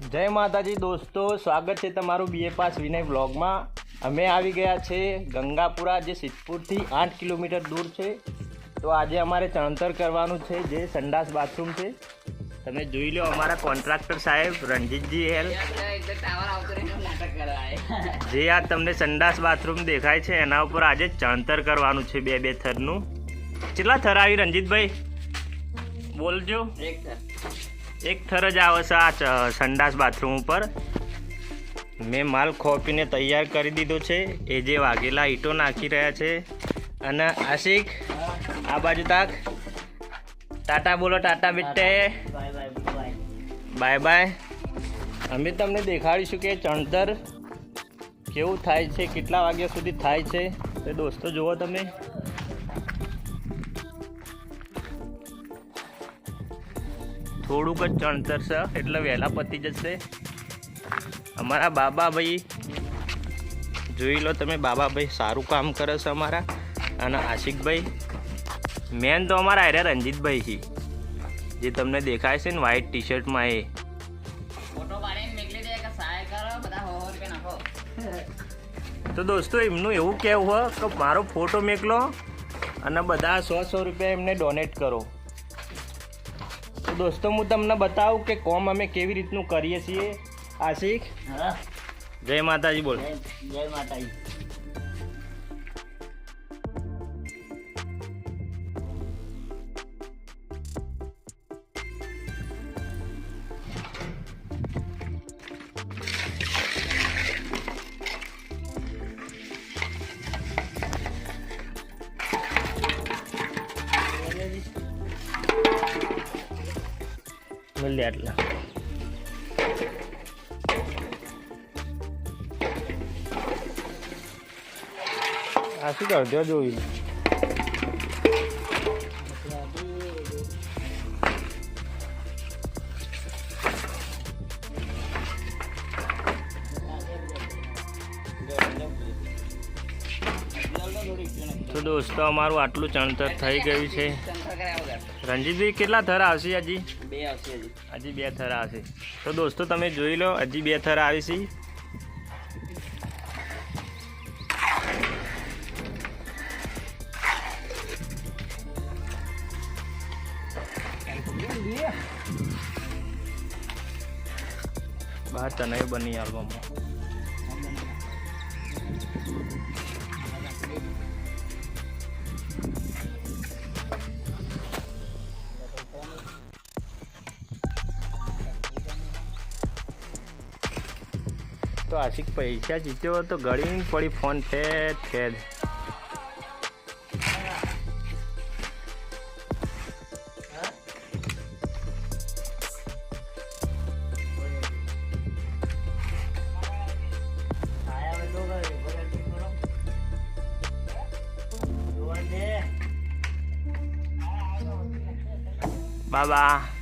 જય માતાજી દોસ્તો, સ્વાગત છે તમારું બીએ પાસ વિનય બ્લોગમાં અમે આવી ગયા છે ગંગાપુરા, જે સિદ્ધપુરથી આઠ કિલોમીટર દૂર છે. તો આજે અમારે ચણતર કરવાનું છે, જે સંડાસ બાથરૂમ છે. તમે જોઈ લો અમારા કોન્ટ્રાક્ટર સાહેબ, રણજીતજી એલ જે આ તમને સંડાસ બાથરૂમ દેખાય છે, એના ઉપર આજે ચણતર કરવાનું છે બે બે થરનું. કેટલા થર આવી, રણજીતભાઈ? બોલજો. એક થર. જ આવશે આ સંડાસ બાથરૂમ ઉપર. મેં માલ ખોપીને તૈયાર કરી દીધો છે. એ જે વાઘેલા ઈંટો નાખી રહ્યા છે. અને આશિક, આ બાજુ તાક. ટાટા બોલો, ટાટા બેટે. Bye bye. અમે તમને દેખાડીશું કે ચણતર કેવું થાય છે, કેટલા વાગ્યા સુધી થાય છે. તો દોસ્તો, જુઓ તમે. થોડુંક જ ચણતર છે એટલે વહેલા પતી જશે. અમારા બાબાભાઈ જોઈ લો તમે બાબાભાઈ સારું કામ કરે છે અમારા. અને આશિકભાઈ મેન તો અમારા આર્યા રંજીતભાઈ છે. જે તમને દેખાય છે ને વ્હાઈટ ટી શર્ટમાં એ. તો દોસ્તો એમનું એવું કહેવું હોય કે મારો ફોટો મેકલો અને બધા સો સો રૂપિયા એમને ડોનેટ કરો. દોસ્તો હું તમને બતાવું કે કોમ અમે કેવી રીતનું કરીએ છીએ. આશિક? જય માતાજી બોલ. જય જય માતાજી. મળે આટલા. આ શું કર? દો જોઈ તો દોસ્તો અમારું આટલું ચણતર થઈ ગયું છે. રણજીતભાઈ કેટલા થર આવશે હજી? બે આવશે હજી. બે થર આવશે. તો દોસ્તો તમે જોઈ લો હજી બે થર આવી છે. બહાર તને બની આલ્બમમાં તો આશિક પૈસા જીત્યો તો ગળી પડી ફોન ફેર ફેર. બાબા.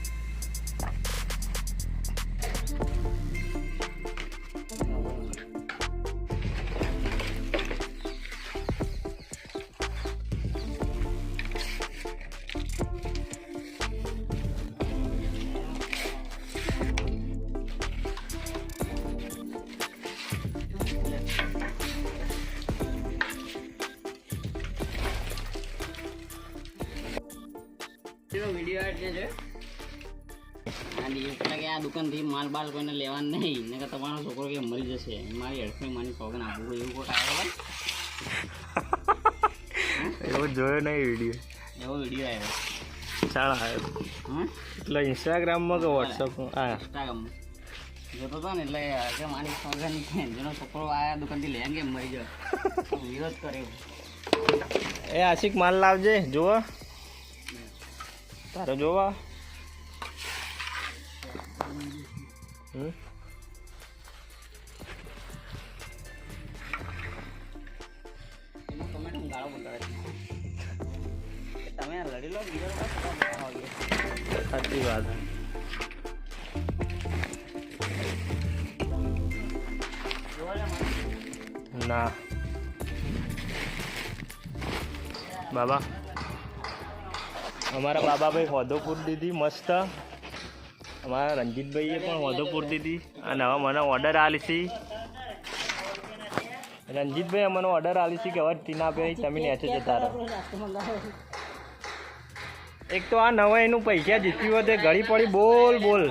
વીડિયો એટલે છે? આ દિવસ કે આ દુકાનથી માલ બાલ કોઈને લેવાનું નહીં. ને કે તમારો છોકરો કે મરી જશે. મારી હેડફોન મારી સોગન આપવું એવું કોઈક આવ્યો એવો જોયો નહીં વીડિયો એવો વીડિયો આવ્યો. ચાલ આવ્યો એટલે ઇન્સ્ટાગ્રામમાં કે વોટ્સઅપમાં આ ઇન્સ્ટાગ્રામમાં જોતો હતો ને એટલે કે મારી સોગન જેનો છોકરો આયા દુકાનથી લેવા કે મરી જાય વિરોધ કર્યો. એ આશિક માલ લાવજે જુઓ. તારો જોવા. તમે લડી લો સાચી વાત. ના. બાબા. અમારા બાબાભાઈ હોદોપુર દીધી મસ્ત. અમારા રણજીતભાઈએ પણ પૂરતી હતી અને હવે મને ઓર્ડર આલી છે. રંજીતભાઈ મને ઓર્ડર આલી છે કે હવે ટીનાભાઈ તમે નેચે જતા રહો. એક તો આ નવા એનું પૈસા જીત્યું હોય તે ઘડી પડી. બોલ બોલ.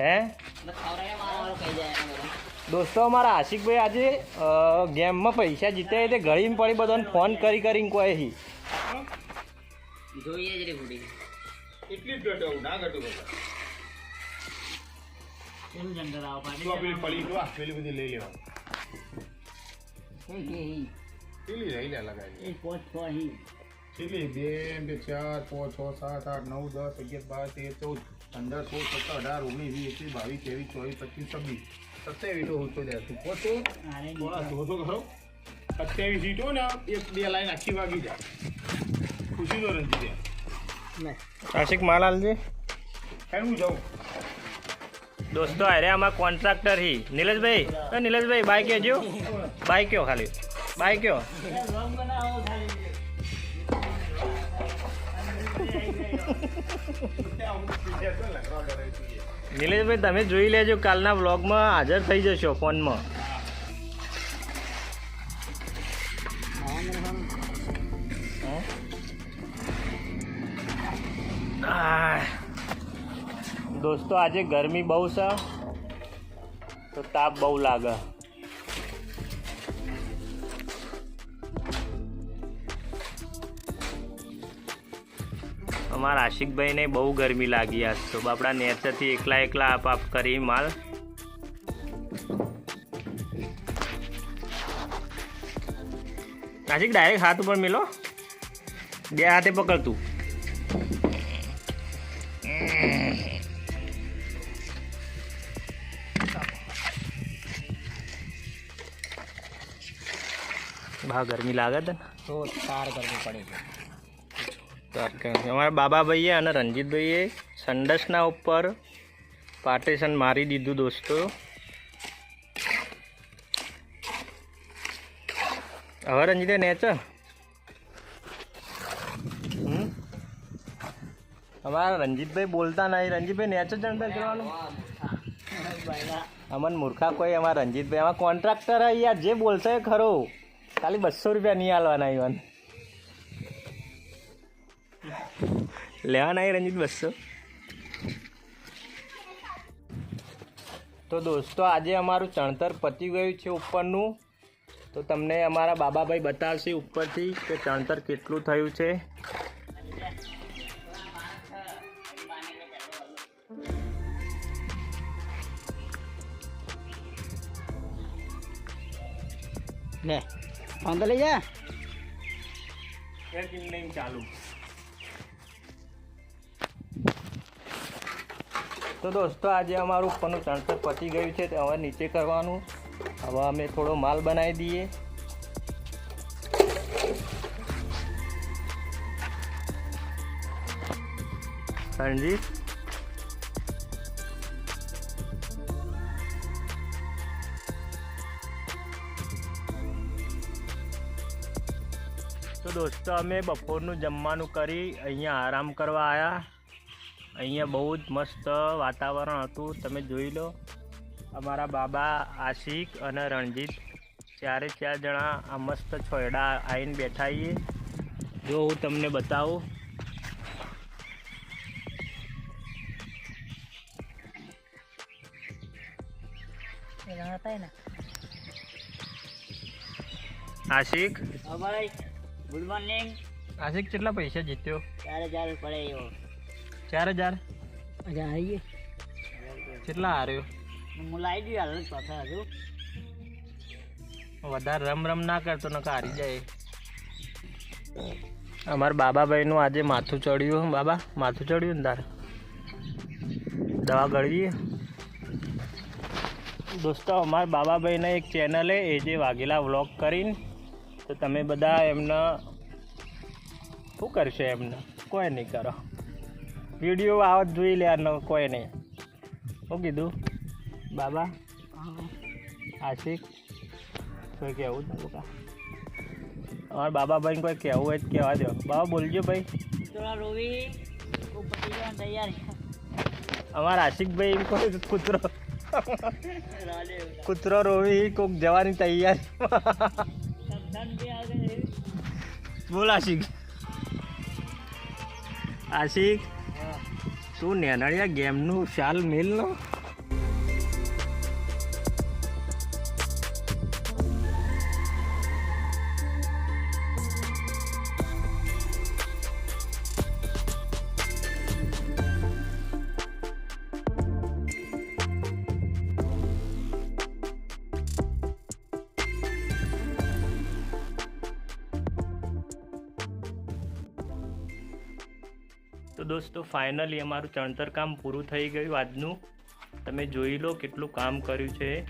હે? દોસ્તો અમારા આશિકભાઈ આજે ગેમમાં પૈસા જીત્યા એટલે ઘડીને પડી બધાને ફોન કરી કરીને કોઈ છે. જોઈએ જ રે ફૂટી એટલી જ ઘટવું ના ઘટવું કેમ જંગલ આવો તું પેલી પડી તું પેલી બધી લઈ લેવા પેલી લઈ લે લગાવી એ પોચ છો બે બે ચાર પાંચ છ સાત આઠ નવ દસ અગિયાર બાર તેર ચૌદ પંદર સોળ સત્તર અઢાર ઓગણીસ વીસ એકવીસ બાવીસ ત્રેવીસ ચોવીસ પચીસ છવ્વીસ. સત્યાવીસ સીટો ને એક બે લાઈન આખી વાગી જાય. ખુશી તો રંજી જાય આશિક માલ આલજે. હું જાઉં. દોસ્તો અરે આમાં કોન્ટ્રાક્ટર હી. નિલેશભાઈ એ નિલેશભાઈ બાઈક કેજો બાઈક કયો ખાલી? બાઈક કયો? નિલેશભાઈ, તમે જોઈ લેજો, કાલના વ્લોગમાં હાજર થઈ જશો ફોનમાં. દોસ્તો, આજે ગરમી બહુ છે, તો તાપ બહુ લાગે. અમારા આશિકભાઈને બહુ ગરમી લાગી આજ તો. બાપડા નેચરથી એકલા એકલા આપ આપ કરી માલ. આશિક ડાયરેક્ટ હાથ ઉપર મેલો. બે હાથે પકડતું બા, ગરમી લાગે તો તાર ગરમી પડે છે. અમારા બાબાભાઈએ અને રણજીતભાઈએ સંડસના ઉપર પાર્ટેશન મારી દીધું દોસ્તો. હવે રંજીતે નેચ? અમારા રંજીતભાઈ બોલતા નહીં. રંજીતભાઈ નેચ જ અંદર કરવાનું? અમન મૂર્ખા કોઈ. અમારા રંજીતભાઈ અમારા કોન્ટ્રાક્ટર યાર. જે બોલશે ખરો. ખાલી બસો રૂપિયા નહીં આલવાના, ઈવન. લેવા નહીં રંજીત બસો. તો દોસ્તો આજે અમારું ચણતર પતી ગયું છે ઉપરનું. તો તમને અમારા બાબાભાઈ બતાવશે ઉપરથી કે ચણતર કેટલું થયું છે. લે ફોન તો લઈ જા. ચાલુ. તો દોસ્તો, આજે અમારું ઉપરનું ચણતર પતી ગયું છે, તો હવે નીચે કરવાનું. હવે અમે થોડો માલ બનાવી દઈએ. રણજીત તો દોસ્તો, અમે બપોરનું જમવાનું કરી અહીંયા આરામ કરવા આવ્યા અહીંયા બહુ જ મસ્ત વાતાવરણ હતું. તમે જોઈ લો અમારા બાબા આશિક અને રણજીત ચારે ચાર જણા આ મસ્ત છોયડા આવીને બેઠા છીએ. જો હું તમને બતાવું. આશિક? Good morning. આશિક કેટલા પૈસા જીત્યો? ચારે ચાર પડે એવો. ચાર હજાર અચ્છા આવી કેટલા હાર્યો? હું લાવી દઉં હાલ ચોથા હજુ. વધારે રમ રમ ના કરતો નકર હારી જાય. અમારા બાબાભાઈનું આજે માથું ચડ્યું. બાબા માથું ચડ્યું ને તારે? દવા ગળવી? દોસ્તો અમારા બાબાભાઈના એક ચેનલે એ જે વાઘેલા વ્લોગ કરીને તો તમે બધા એમને શું કરશે એમને? કોઈ નહીં કરો. વીડિયો આવત જોઈ લેવાનો કોઈ નહીં. શું કીધું? બાબા? આશિક કોઈ કહેવું તમારું કા અમારા ભાઈ કોઈ કહેવું હોય તો કહેવા દો. બાબા બોલજો ભાઈ. અમારા આશિકભાઈ કોઈ કૂતરો. કૂતરો રોવી કોક જવાની તૈયારી. બોલ આશિક. આશિક? તું નેનાળિયા ગેમનું શાલ મેલ દોસ્તો ફાઇનલી અમારું ચણતર કામ પૂરું થઈ ગયું આજનું. તમે જોઈ લો કેટલું કામ કર્યું છે.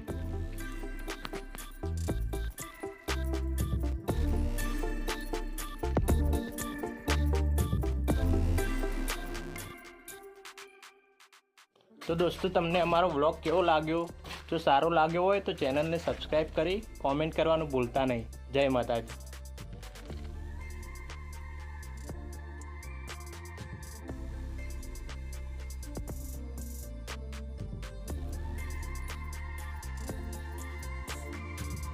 તો દોસ્તો, તમને અમારો વ્લોગ કેવો લાગ્યો? જો સારો લાગ્યો હોય તો ચેનલને સબસ્ક્રાઈબ કરી કોમેન્ટ કરવાનું ભૂલતા નહીં. જય માતાજી.